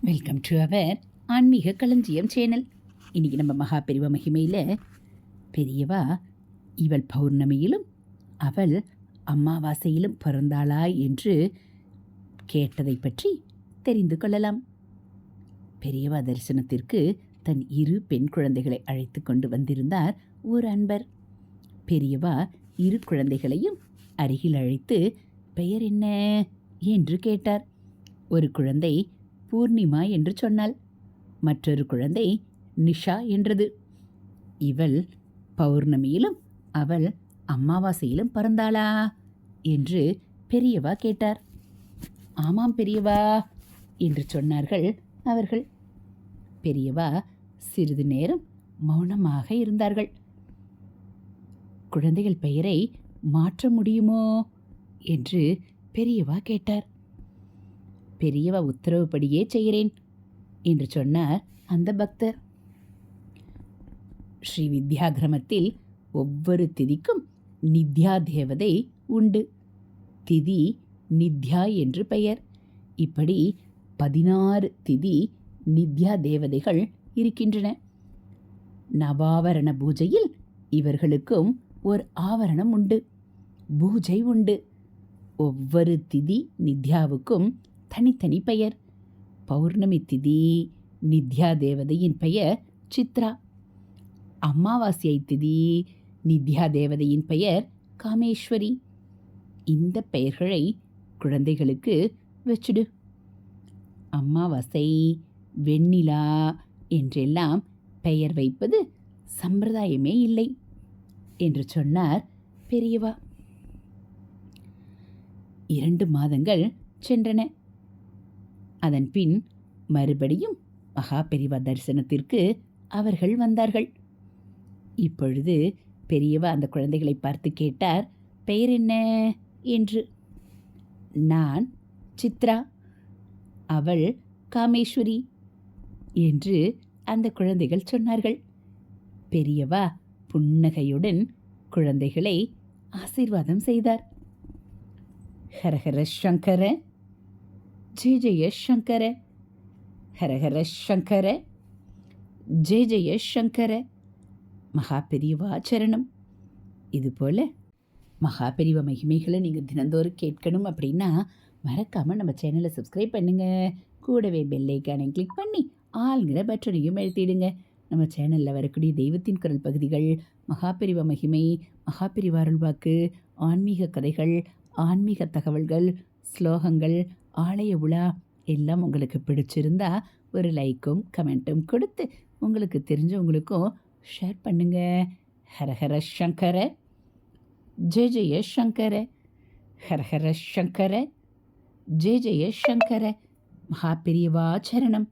Welcome to our ஆன்மீக களஞ்சியம் channel இன்றைக்கி நம்ம மகா பெரிவ மகிமையில் பெரியவா இவள் பௌர்ணமியிலும் அவள் அமாவாசையிலும் பிறந்தாளா என்று கேட்டதை பற்றி தெரிந்து கொள்ளலாம். பெரியவா தரிசனத்திற்கு தன் இரு பெண் குழந்தைகளை அழைத்து கொண்டு வந்திருந்தார் ஒரு அன்பர். பெரியவா இரு குழந்தைகளையும் அருகில் அழைத்து பெயர் என்ன? என்று கேட்டார். ஒரு குழந்தை பூர்ணிமா என்று சொன்னாள். மற்றொரு குழந்தை நிஷா என்றது. இவள் பௌர்ணமியிலும் அவள் அமாவாசையிலும் பிறந்தாளா என்று பெரியவா கேட்டார். ஆமாம் பெரியவா என்று சொன்னார்கள் அவர்கள். பெரியவா சிறிது நேரம் மௌனமாக இருந்தார்கள். குழந்தைகள் பெயரை மாற்ற முடியுமோ என்று பெரியவா கேட்டார். பெரியவ உத்தரவுப்படியே செய்கிறேன் என்று சொன்னார் அந்த பக்தர். ஸ்ரீ வித்யாகிரமத்தில் ஒவ்வொரு திதிக்கும் நித்யா தேவதை உண்டு. திதி நித்யா என்று பெயர். இப்படி பதினாறு திதி நித்யா தேவதைகள் இருக்கின்றன. நவாவரண பூஜையில் இவர்களுக்கும் ஒரு ஆவரணம் உண்டு. பூஜை உண்டு. ஒவ்வொரு திதி நித்யாவுக்கும் தனித்தனி பெயர். பௌர்ணமி திதி நித்யா தேவதையின் பெயர் சித்ரா. அமாவாசை திதி நித்யா தேவதையின் பெயர் காமேஸ்வரி. இந்த பெயர்களை குழந்தைகளுக்கு வச்சுடு. அமாவாசை வெண்ணிலா என்றெல்லாம் பெயர் வைப்பது சம்பிரதாயமே இல்லை என்று சொன்னார் பெரியவா. இரண்டு மாதங்கள் சென்றன. அதன் பின் மறுபடியும் மகா பெரியவா தரிசனத்திற்கு அவர்கள் வந்தார்கள். இப்பொழுது பெரியவா அந்த குழந்தைகளை பார்த்து கேட்டார் பெயர் என்ன? என்று. நான் சித்ரா அவள் காமேஸ்வரி என்று அந்த குழந்தைகள் சொன்னார்கள். பெரியவா புன்னகையுடன் குழந்தைகளை ஆசீர்வாதம் செய்தார். ஹரஹர சங்கர ஜெய ஜெய சங்கர. ஹரஹர சங்கர. ஜெய ஜெய சங்கர. மகா பெரியவா சரணம். இதுபோல் மகா பெரியவா மகிமைகளை நீங்கள் தினந்தோறும் கேட்கணும் அப்படின்னா மறக்காமல் நம்ம சேனலை சப்ஸ்கிரைப் பண்ணுங்கள் கூடவே பெல்லைக்கானை கிளிக் பண்ணி ஆளுங்கிற பட்டனையும் எழுத்திடுங்க நம்ம சேனலில் வரக்கூடிய தெய்வத்தின் குரல் பகுதிகள் மகாபிரிவ மகிமை மகாபிரிவாருள்வாக்கு ஆன்மீக கதைகள் ஆன்மீக தகவல்கள் ஸ்லோகங்கள் ஆலய உலா எல்லாம் உங்களுக்கு பிடிச்சிருந்தா ஒரு லைக்கும் கமெண்ட்டும் கொடுத்து உங்களுக்கு தெரிஞ்சவங்களுக்கும் ஷேர் பண்ணுங்க. ஹரஹர சங்கர. ஜெய ஜெய சங்கர. ஹரஹர சங்கர. ஜெய ஜெய சங்கர. மகா சரணம்.